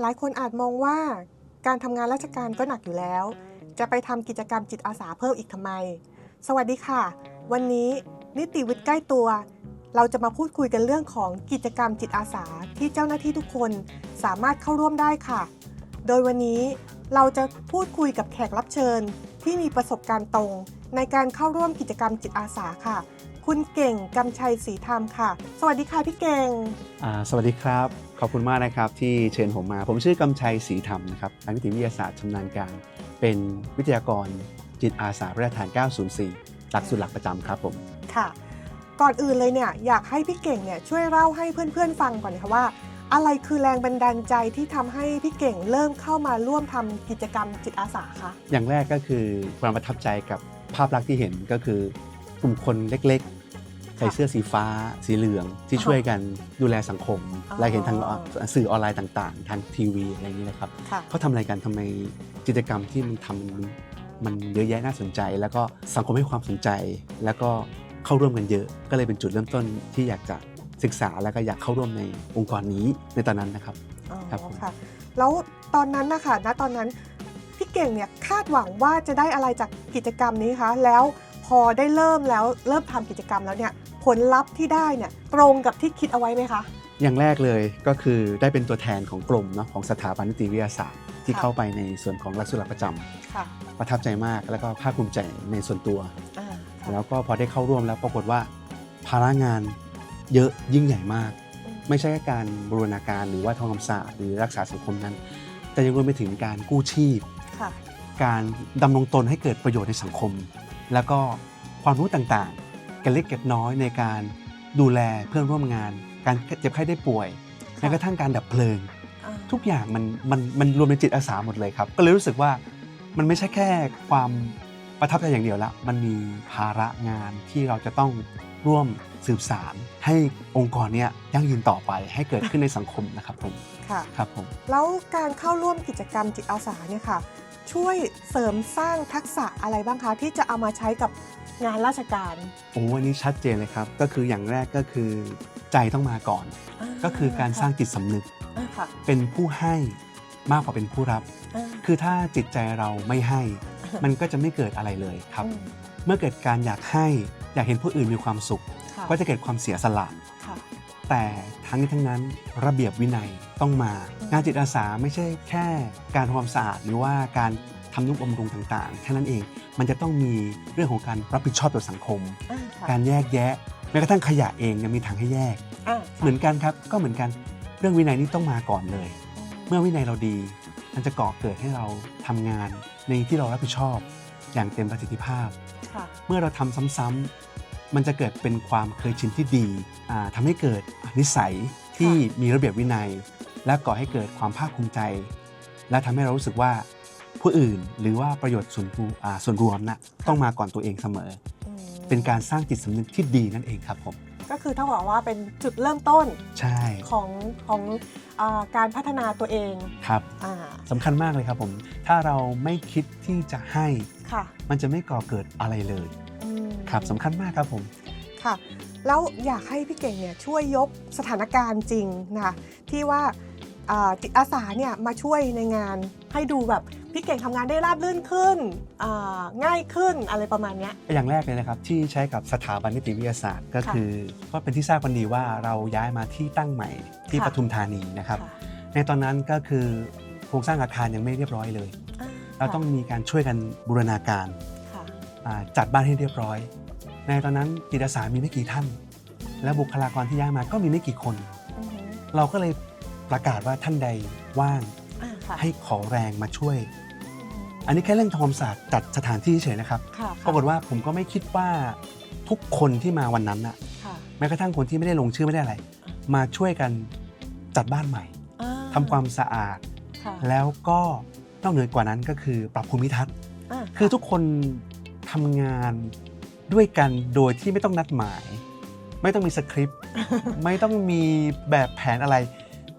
หลายคนอาจมองว่าการทำงานราชการก็หนักอยู่แล้ว จะไปทำกิจกรรมจิตอาสาเพิ่มอีกทำไม สวัสดีค่ะ วันนี้นิติวิทย์ใกล้ตัว เราจะมาพูดคุยกันเรื่องของกิจกรรมจิตอาสาที่เจ้าหน้าที่ทุกคนสามารถเข้าร่วมได้ค่ะ โดยวันนี้เราจะพูดคุยกับแขกรับเชิญ ที่มีประสบการณ์ตรง ในการเข้าร่วมกิจกรรมจิตอาสาค่ะ คุณเก่งกำชัยศรีธรรมค่ะ สวัสดีค่ะพี่เก่ง อ่าสวัสดีครับ ขอบคุณมากนะครับที่เชิญผมมา ผมชื่อกำชัยศรีธรรมนะครับนักนิติวิทยาศาสตร์ชำนาญการ เป็นวิทยากรจิตอาสาพระราชทาน 904 หลักสูตรหลักประจำครับผม ค่ะ ก่อนอื่นเลยเนี่ยอยากให้พี่เก่งเนี่ยช่วยเล่าให้เพื่อนๆฟังก่อนนะคะว่า อะไรคือแรงบันดาลใจที่ทำให้พี่เก่งเริ่มเข้ามาร่วมทำกิจกรรมจิตอาสาคะ อย่างแรกก็คือความประทับใจกับภาพลักษณ์ที่เห็นก็คือ กลุ่มคนเล็กๆ ใส่เสื้อสีฟ้า สีเหลืองที่ช่วยกันดูแลสังคมอ๋อและเห็นทางสื่อออนไลน์ต่างๆ ทางทีวีอะไรอย่างนี้นะครับค่ะเขาทำอะไรกันทำไมกิจกรรมที่มันทำมันมันเยอะแยะน่าสนใจ แล้วก็สังคมให้ความสนใจ แล้วก็เข้าร่วมกันเยอะ ก็เลยเป็นจุดเริ่มต้นที่อยากจะศึกษาแล้วก็อยากเข้าร่วมในองค์กรนี้ในตอนนั้นนะครับอ๋อครับผมค่ะแล้วตอนนั้นนะคะณตอนนั้นพี่เก่งเนี่ยคาดหวังว่าจะได้อะไรจากกิจกรรมนี้คะแล้วพ อได้เริ่มแล้วเริ่มทำกิจกรรมแล้วเนี่ยผลลัพธ์ที่ได้เนี่ยตรงกับที่คิดเอาไว้ไหมคะอย่างแรกเลยก็คือได้เป็นตัวแทนของกลุ่มเนาะของสถาบันนิติวิทยาศาสตร์ ที่ค่ะเข้าไปในส่วนของหลักสูตรหลักประจำค่ะประทับใจมากแล้วก็ภาคภูมิใจในส่วนตัวอ่าค่ะแล้วก็พอได้เข้าร่วมแล้วปรากฏว่า ภาระงานเยอะยิ่งใหญ่มาก ไม่ใช่แค่การบูรณาการหรือว่าทำความสะอาดหรือรักษาสังคมนั้น แต่ยังรวมไปถึงการกู้ชีพค่ะการดำรงตนให้เกิดประโยชน์ในสังคม แล้วก็ความรู้ต่างๆกันเล็กเก็บน้อยในการดูแลเพื่อนร่วมงาน การเจ็บไข้ได้ป่วยแม้กระทั่งการดับเพลิงอ่าทุกอย่างมันมันมันรวมในจิตอาสาหมดเลยครับ ก็เลยรู้สึกว่ามันไม่ใช่แค่ความประทับใจอย่างเดียวละมันมีภาระงานที่เราจะต้องร่วมสืบสารให้องค์กรเนี้ยยั่งยืนต่อไปให้เกิดขึ้นในสังคมนะครับผมค่ะครับผมแล้วการเข้าร่วมกิจกรรมจิตอาสาเนี่ยค่ะ ช่วยเสริมสร้างทักษะอะไรบ้างคะ ที่จะเอามาใช้กับงานราชการโอ้อันนี้ชัดเจนเลยครับ ก็คืออย่างแรกก็คือใจต้องมาก่อนก็คือการสร้างจิตสำนึก อ่าค่ะเป็นผู้ให้มากกว่าเป็นผู้รับ อ่าคือถ้าจิตใจเราไม่ให้ มันก็จะไม่เกิดอะไรเลยครับ อืมเมื่อเกิดการอยากให้อยากเห็นผู้อื่นมีความสุข ค่ะก็จะเกิดความเสียสละค่ะ แต่ทั้งนี้ทั้งนั้นระเบียบวินัยต้องมาอืมงานจิตอาสาไม่ใช่แค่การทำความสะอาดหรือว่าการทำนุบำรุงต่างๆแค่นั้นเองมันจะต้องมีเรื่องของการรับผิดชอบต่อสังคม อ่าค่ะการแยกแยะแม้กระทั่งขยะเองยังมีทางให้แยก อ่าเหมือนกันครับก็เหมือนกันเรื่องวินัยนี่ต้องมาก่อนเลย เมื่อวินัยเราดี มันจะก่อเกิดให้เราทำงานในที่เรารับผิดชอบ อย่างเต็มประสิทธิภาพ ค่ะ เมื่อเราทำซ้ำๆมันจะเกิดเป็นความเคยชินที่ดีอ่าทำให้เกิด นิสัยที่มีระเบียบวินัย และก่อให้เกิดความภาคภูมิใจ และทำให้เรารู้สึกว่าผู้อื่นหรือว่าประโยชน์ส่วนรวมอ่าส่วนรวมนะต้องมาก่อนตัวเองเสมออืมเป็นการสร้างจิตสำนึกที่ดีนั่นเองครับผมก็คือเท่ากับว่าเป็นจุดเริ่มต้นใช่ของของอาการพัฒนาตัวเองครับอ่าสำคัญมากเลยครับผม ถ้าเราไม่คิดที่จะให้ค่ะมันจะไม่ก่อเกิดอะไรเลยอืมครับสำคัญมากครับผม ค่ะ แล้วอยากให้พี่เก่งเนี่ยช่วยยกสถานการณ์จริงนะคะที่ว่าอ่าจิตอาสาเนี่ยมาช่วยในงานให้ดูแบบพี่เก่งทำงานได้ราบรื่นขึ้นอ่าง่ายขึ้นอะไรประมาณเนี้ยอย่างแรกเลยนะครับที่ใช้กับสถาบันนิติวิทยาศาสตร์ ก็ค่ะคือก็เป็นที่ทราบกันดีว่าเราย้ายมาที่ตั้งใหม่ที่ค่ะปทุมธานีนะครับค่ะในตอนนั้นก็คือโครงสร้างอาคารยังไม่เรียบร้อยเลยอ่เราต้องมีการช่วยกันบูรณาการค่ะอ่าจัดบ้านให้เรียบร้อย ในตอนนั้นจิตอาสามีไม่กี่ท่าน และบุคลากรที่ย้ายมาก็มีไม่กี่คน อือหือเราก็เลยประกาศว่าท่านใดว่างอ่าค่ะให้ขอแรงมาช่วย อันนี้แค่เรื่องทำความสะอาดจัดสถานที่เฉยๆนะครับค่ะปรากฏว่าผมก็ไม่คิดว่าทุกคนที่มาวันนั้นน่ะค่ะแม้กระทั่งคนที่ไม่ได้ลงชื่อไม่ได้อะไร มาช่วยกันจัดบ้านใหม่อ่ทำความสะอาด ค่ะแล้วก็นอกเหนือกว่านั้นก็คือปรับภูมิทัศน์าคือทุกคนทำงาน ด้วยกันโดยที่ไม่ต้องนัดหมาย ไม่ต้องมีสคริปต์ ไม่ต้องมีแบบแผนอะไร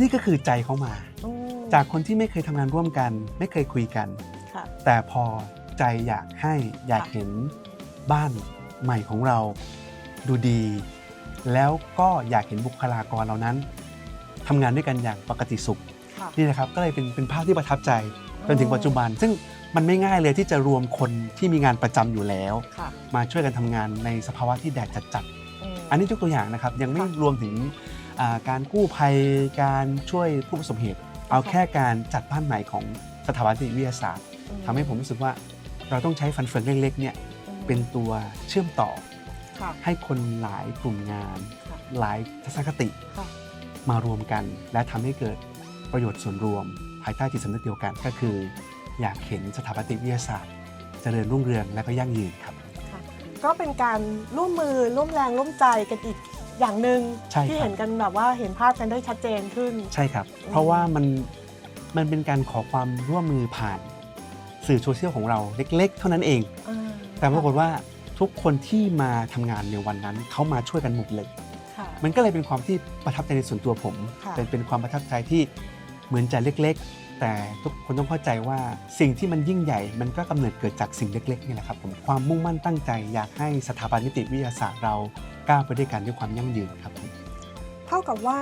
นี่ก็คือใจเขามาอืมจากคนที่ไม่เคยทำงานร่วมกัน ไม่เคยคุยกันค่ะแต่พอใจอยากให้อยากค่ะเห็นบ้านใหม่ของเราดูดี แล้วก็อยากเห็นบุคลากรเหล่านั้นทำงานด้วยกันอย่างปกติสุขค่ะนี่นะครับก็เลยเป็นเป็นภาพที่ประทับใจจนถึงปัจจุบัน ซึ่ง มันไม่ง่ายเลยที่จะรวมคนที่มีงานประจำอยู่แล้วค่ะมาช่วยกันทำงานในสภาวะที่แดดจัดมๆอันนี้ยกตัวอย่างนะครับยังไม่ค่ะรวมถึงอ่าการกู้ภัยการช่วยผู้ประสบเหตุ เอาแค่การจัดบ้านใหม่ของสถาบันนิติวิทยาศาสตร์อืทำให้ผมรู้สึกว่าเราต้องใช้ฟันเฟืองเล็กๆเนี่ยอืมเป็นตัวเชื่อมต่อค่ะให้คนหลายกลุ่มงานค่ะหลายทัศนคติค่ะมารวมกัน และทำให้เกิดประโยชน์ส่วนรวม ภายใต้จิตสำนึกเดียวกันก็คือ อยากเห็นสถาปัตยวิทยาศาสตร์ เจริญรุ่งเรืองและก็ยั่งยืนครับค่ะก็เป็นการร่วมมือร่วมแรงร่วมใจกันอีกอย่างหนึ่งใช่ครับที่เห็นกันแบบว่าเห็นภาพกันได้ชัดเจนขึ้น ใช่ครับอืมเพราะว่ามันมันเป็นการขอความร่วมมือผ่านสื่อโซเชียลของเราเล็ก ๆ เท่านั้นเอง อ่าแต่ปรากฏว่าทุกคนที่มาทำงานในวันนั้นเขามาช่วยกันหมดเลย ค่ะ มันก็เลยเป็นความที่ประทับใจในส่วนตัวผม ค่ะ เป็นเป็นความประทับใจที่เหมือนจะเล็กๆ แต่ทุกคนต้องเข้าใจว่าสิ่งที่มันยิ่งใหญ่มันก็กำเนิดเกิดจากสิ่งเล็กๆนี่แหละครับผมความมุ่งมั่นตั้งใจอยากให้สถาบันนิติวิทยาศาสตร์เราก้าวไปด้วยกันด้วยความยั่งยืนครับผมเท่ากับว่า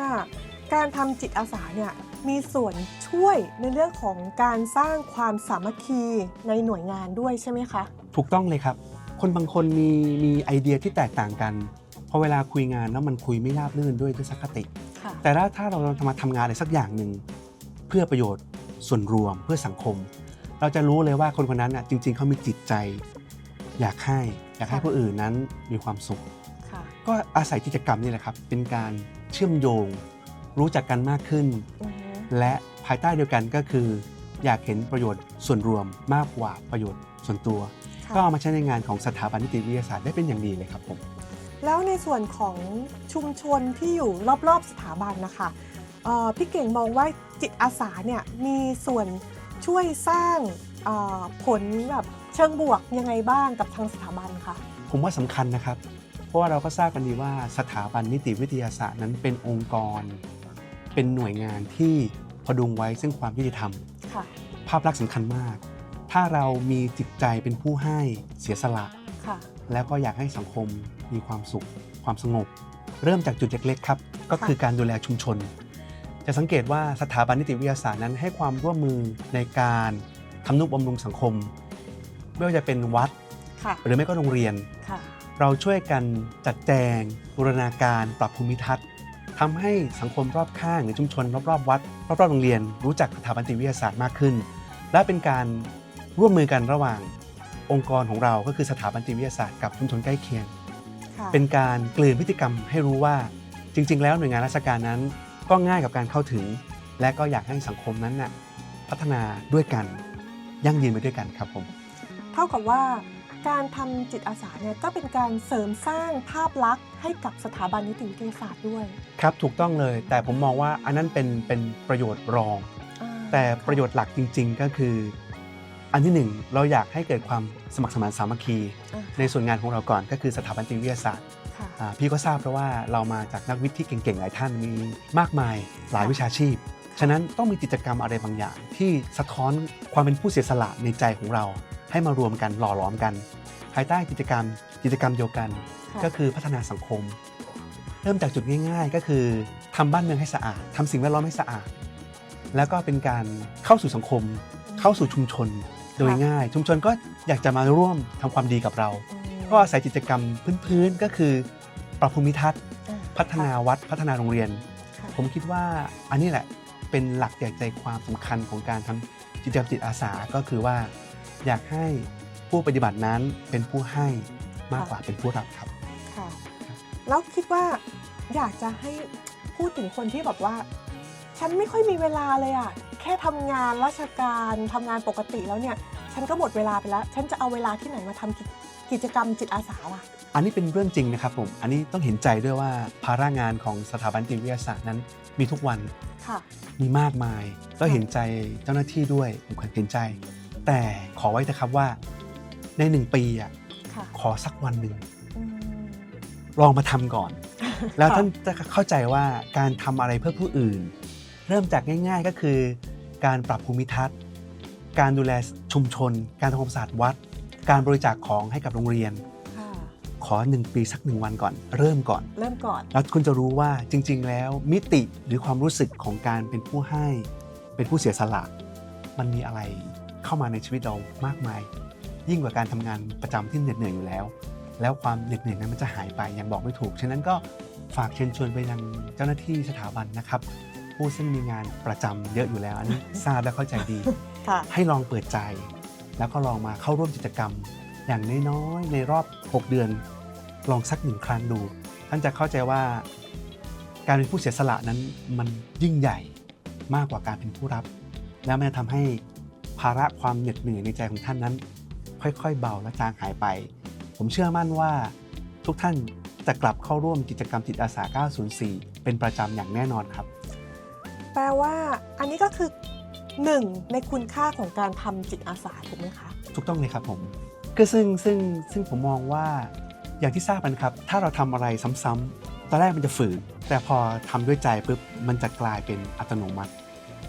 การทำจิตอาสาเนี่ยมีส่วนช่วยในเรื่องของการสร้างความสามัคคีในหน่วยงานด้วยใช่ไหมคะ ถูกต้องเลยครับ คนบางคนมีมีไอเดียที่แตกต่างกันพอเวลาคุยงานแล้วมันคุยไม่ราบรื่นด้วยทัศนคติค่ะแต่ถ้าถ้าเราจะมาทำงานอะไรสักอย่างหนึ่งเพื่อประโยชน์ ส่วนรวมเพื่อสังคม เราจะรู้เลยว่าคนคนนั้นน่ะจริง ๆเขามีจิตใจ อยากให้อยากให้ค่ะผู้อื่นนั้นมีความสุขค่ะก็อาศัยกิจกรรมนี่แหละครับ เป็นการเชื่อมโยง รู้จักกันมากขึ้นอือฮึและภายใต้เดียวกันก็คือ อยากเห็นประโยชน์ส่วนรวมมากกว่าประโยชน์ส่วนตัวค่ะก็เอามาใช้ในงานของสถาบันนิติวิทยาศาสตร์ได้เป็นอย่างดีเลยครับผมแล้วในส่วนของชุมชนที่อยู่รอบๆสถาบันนะคะเอ่อ พี่เก่งมองว่าจิตอาสาเนี่ยมีส่วนช่วยสร้างเอ่อผลแบบเชิงบวกยังไงบ้างกับทางสถาบันคะผมว่าสำคัญนะครับ เพราะว่าเราก็ทราบกันดีว่าสถาบันนิติวิทยาศาสตร์นั้นเป็นองค์กร เป็นหน่วยงานที่พดุงไว้ซึ่งความยุติธรรมค่ะภาพลักษณ์สำคัญมาก ถ้าเรามีจิตใจเป็นผู้ให้เสียสละค่ะแล้วก็อยากให้สังคมมีความสุข ความสงบ เริ่มจากจุดเล็กๆครับ ก็คือการดูแลชุมชน จะสังเกตว่าสถาบันนิติวิทยาศาสตร์นั้นให้ความร่วมมือในการทำนุบำรุงสังคม ไม่ว่าจะเป็นวัดค่ะหรือไม่ก็โรงเรียนค่ะเราช่วยกันจัดแจงบูรณาการปรับภูมิทัศน์ทำให้สังคมรอบข้างหรือชุมชนรอบๆวัดรอบๆโรงเรียน รู้จักสถาบันนิติวิทยาศาสตร์มากขึ้น และเป็นการร่วมมือกันระหว่างองค์กรของเราก็คือสถาบันนิติวิทยาศาสตร์กับชุมชนใกล้เคียงค่ะเป็นการกลืนพฤติกรรมให้รู้ว่าจริง ๆ แล้วหน่วยงานราชการนั้น ก็ง่ายกับการเข้าถึง และก็อยากให้สังคมนั้นน่ะพัฒนาด้วยกันยั่งยืนไปด้วยกันครับผม เท่ากับว่าการทำจิตอาสาเนี่ยก็เป็นการเสริมสร้างภาพลักษณ์ให้กับสถาบันนิติวิทยาศาสตร์ด้วย ครับถูกต้องเลย แต่ผมมองว่าอันนั้นเป็นเป็นประโยชน์รองอ่าแต่ประโยชน์หลักจริง ๆ ก็คือ อันที่หนึ่งเราอยากให้เกิดความสมัครสมานสามัคคีอ่าในส่วนงานของเราก่อนก็คือสถาบันนิติวิทยาศาสตร์ค่ะอ่า พี่ก็ทราบเพราะว่าเรามาจากนักวิทย์ที่เก่งๆ หลายท่านมีมากมายหลายวิชาชีพ ฉะนั้นต้องมีกิจกรรมอะไรบางอย่าง ที่สะท้อนความเป็นผู้เสียสละในใจของเรา ให้มารวมกันหล่อหลอมกัน ภายใต้กิจกรรม กิจกรรมเดียวกันค่ะก็คือพัฒนาสังคม เริ่มจากจุดง่าย ๆ ก็คือทำบ้านเมืองให้สะอาดทำสิ่งแวดล้อมให้สะอาด แล้วก็เป็นการเข้าสู่สังคม เข้าสู่ชุมชนโดยง่าย ชุมชนก็อยากจะมาร่วมทำความดีกับเราอืม ก็อาศัยกิจกรรมพื้นๆก็คือปรับภูมิทัศน์อ่าพัฒนาวัดพัฒนาโรงเรียนค่ะผมคิดว่าอันนี้แหละเป็นหลักใหญ่ใจความสำคัญของการทำกิจกรรมจิตอาสาก็คือว่า อยากให้ผู้ปฏิบัตินั้นเป็นผู้ให้มากกว่าเป็นผู้รับครับค่ะแล้วคิดว่าอยากจะให้พูดถึงคนที่แบบว่า ฉันไม่ค่อยมีเวลาเลยอะแค่ทำงานราชการทำงานปกติแล้วเนี่ย ฉันก็หมดเวลาไปแล้ว ฉันจะเอาเวลาที่ไหนมาทำ กิจกิจกรรมจิตอาสาล่ะ อันนี้เป็นเรื่องจริงนะครับผม อันนี้ต้องเห็นใจด้วยว่าภาระงานของสถาบันจิตวิทยาศาสตร์นั้นมีทุกวัน ค่ะ มีมากมาย ก็เห็นใจเจ้าหน้าที่ด้วยผมเห็นใจ แต่ขอไว้นะครับว่าในหนึ่งปีอะค่ะ ขอสักวันหนึ่ง อืม ลองมาทำก่อน แล้วค่ะท่านจะเข้าใจว่าการทำอะไรเพื่อผู้อื่น เริ่มจากง่าย ๆก็คือ การปรับภูมิทัศน์ การดูแลชุมชน การทำความสะอาดวัด การบริจาคของให้กับโรงเรียนค่ะขอหนึ่งปีสักหนึ่งวันก่อน เริ่มก่อน เริ่มก่อน แล้วคุณจะรู้ว่าจริง ๆ แล้วมิติหรือความรู้สึกของการเป็นผู้ให้ เป็นผู้เสียสละ มันมีอะไรเข้ามาในชีวิตเรามากมาย ยิ่งกว่าการทำงานประจำที่เหน็ดเหนื่อยอยู่แล้ว แล้วความเหน็ดเหนื่อยนั้นมันจะหายไปยังบอกไม่ถูก ฉะนั้นก็ฝากเชิญชวนไปยังเจ้าหน้าที่สถาบันนะครับ ผู้ซึ่งมีงานประจำเยอะอยู่แล้วอันนี้ทราบและเข้าใจดีค่ะให้ลองเปิดใจ แล้วก็ลองมาเข้าร่วมกิจกรรม อย่างน้อยๆในรอบ 6 เดือน ลองสักหนึ่งครั้งดู ท่านจะเข้าใจว่า การเป็นผู้เสียสละนั้นมันยิ่งใหญ่มากกว่าการเป็นผู้รับ แล้วมันจะทำให้ภาระความเหน็ดเหนื่อยในใจของท่านนั้น ค่อยๆ เบาและจางหายไป ผมเชื่อมั่นว่าทุกท่านจะกลับเข้าร่วมกิจกรรมจิตอาสา 904 เป็นประจำอย่างแน่นอนครับ แปลว่าอันนี้ก็คือ หนึ่งในคุณค่าของการทำจิตอาสาถูกไหมคะถูกต้องเลยครับผมก็ซึ่งซึ่งซึ่งผมมองว่าอย่างที่ทราบกันครับ ถ้าเราทำอะไรซ้ำๆตอนแรกมันจะฝืน แต่พอทำด้วยใจปุ๊บมันจะกลายเป็นอัตโนมัติ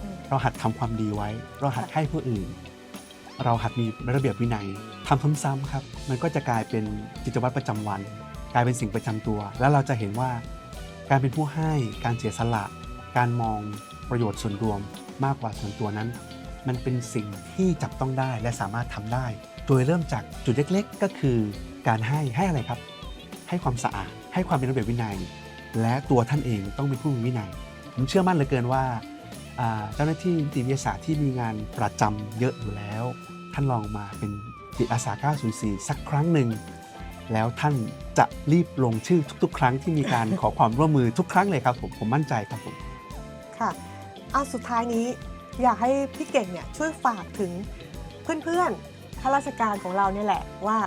อืมเราหัดทำความดีไว้ เราหัดให้ผู้อื่น เราหัดมีระเบียบวินัยทำซ้ำๆครับ มันก็จะกลายเป็นกิจวัตรประจำวัน กลายเป็นสิ่งประจำตัว แล้วเราจะเห็นว่า การเป็นผู้ให้การเสียสละ การมองประโยชน์ส่วนรวม มากกว่าส่วนตัวนั้น มันเป็นสิ่งที่จับต้องได้และสามารถทำได้ โดยเริ่มจากจุดเล็กๆ ก็คือ การให้ให้อะไรครับ ให้ความสะอาด ให้ความเป็นระเบียบวินัย และตัวท่านเองต้องเป็นผู้มีวินัย ผมเชื่อมั่นเหลือเกินว่าเจ้าหน้าที่นิติวิทยาศาสตร์ที่มีงานประจำเยอะอยู่แล้ว ท่านลองมาเป็นจิตอาสา 904 สักครั้งหนึ่ง แล้วท่านจะรีบลงชื่อทุก ๆ ครั้งที่มีการขอความร่วมมือทุกครั้งเลยครับผม ผมมั่นใจครับผม ค่ะ อาสุดท้ายนี้อยากให้พี่เก่งเนี่ยช่วยฝากถึงเพื่อนๆข้าราชการของเราเนี่ยแหละว่า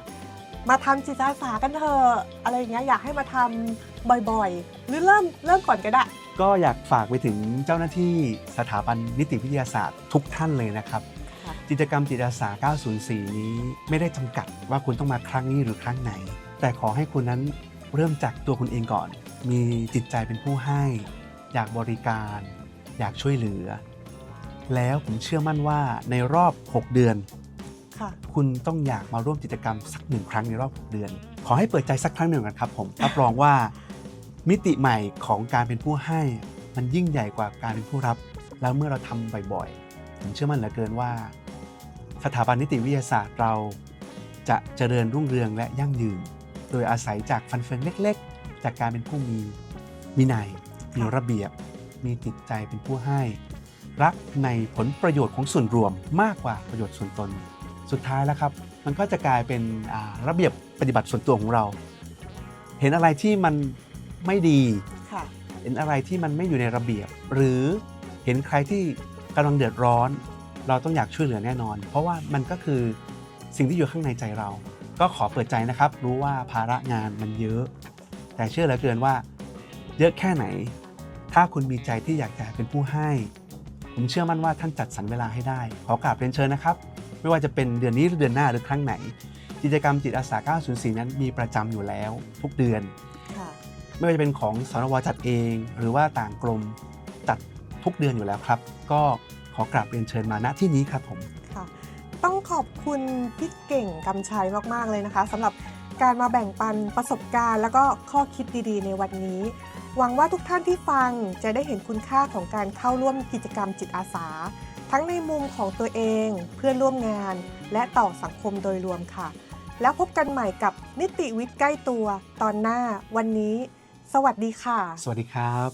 มาทำจิตอาสากันเถอะอะไรอย่างเงี้ยอยากให้มาทำบ่อยๆ หรือเริ่มเริ่มก่อนก็ได้ ก็อยากฝากไปถึงเจ้าหน้าที่สถาบันนิติวิทยาศาสตร์ทุกท่านเลยนะครับค่ะกิจกรรมจิตอาสา 904 นี้ไม่ได้จำกัดว่าคุณต้องมาครั้งนี้หรือครั้งไหน แต่ขอให้คุณนั้นเริ่มจากตัวคุณเองก่อน มีจิตใจเป็นผู้ให้ อยากบริการ อยากช่วยเหลือ แล้วผมเชื่อมั่นว่าในรอบ 6 เดือน ค่ะ คุณต้องอยากมาร่วมกิจกรรมสักหนึ่งครั้งในรอบ 6 เดือน ขอให้เปิดใจสักครั้งหนึ่งกันครับผมรับรองว่า มิติใหม่ของการเป็นผู้ให้ มันยิ่งใหญ่กว่าการเป็นผู้รับ แล้วเมื่อเราทำบ่อยๆ ผมเชื่อมั่นเหลือเกินว่า สถาบันนิติวิทยาศาสตร์เราจะเจริญรุ่งเรืองและยั่งยืน โดยอาศัยจากฟันเฟืองเล็ก ๆ จากการเป็นผู้มีวินัยมีระเบียบ มีจิตใจเป็นผู้ให้ รักในผลประโยชน์ของส่วนรวมมากกว่าประโยชน์ส่วนตน สุดท้ายแล้วครับ มันก็จะกลายเป็นอ่าระเบียบปฏิบัติส่วนตัวของเรา เห็นอะไรที่มันไม่ดีค่ะเห็นอะไรที่มันไม่อยู่ในระเบียบ หรือเห็นใครที่กำลังเดือดร้อน เราต้องอยากช่วยเหลือแน่นอน เพราะว่ามันก็คือสิ่งที่อยู่ข้างในใจเรา ก็ขอเปิดใจนะครับ รู้ว่าภาระงานมันเยอะ แต่เชื่อเหลือเกินว่าเยอะแค่ไหน ถ้าคุณมีใจที่อยากจะเป็นผู้ให้ ผมเชื่อมั่นว่าท่านจัดสรรเวลาให้ได้ ขอกราบเรียนเชิญนะครับ ไม่ว่าจะเป็นเดือนนี้หรือเดือนหน้าหรือครั้งไหน กิจกรรมจิตอาสา 904 นั้นมีประจำอยู่แล้วทุกเดือนค่ะไม่ว่าจะเป็นของสนวจัดเอง หรือว่าต่างกรมจัดทุกเดือนอยู่แล้วครับ ก็ขอกราบเรียนเชิญมาณที่นี้ครับผมค่ะต้องขอบคุณพี่เก่งกำชัยมาก ๆ เลยนะคะสำหรับการมาแบ่งปันประสบการณ์ แล้วก็ข้อคิดดีๆ ในวันนี้ หวังว่าทุกท่านที่ฟังจะได้เห็นคุณค่าของการเข้าร่วมกิจกรรมจิตอาสา ทั้งในมุมของตัวเอง เพื่อนร่วมงาน และต่อสังคมโดยรวมค่ะ แล้วพบกันใหม่กับนิติวิทย์ใกล้ตัว ตอนหน้าวันนี้ สวัสดีค่ะ สวัสดีครับ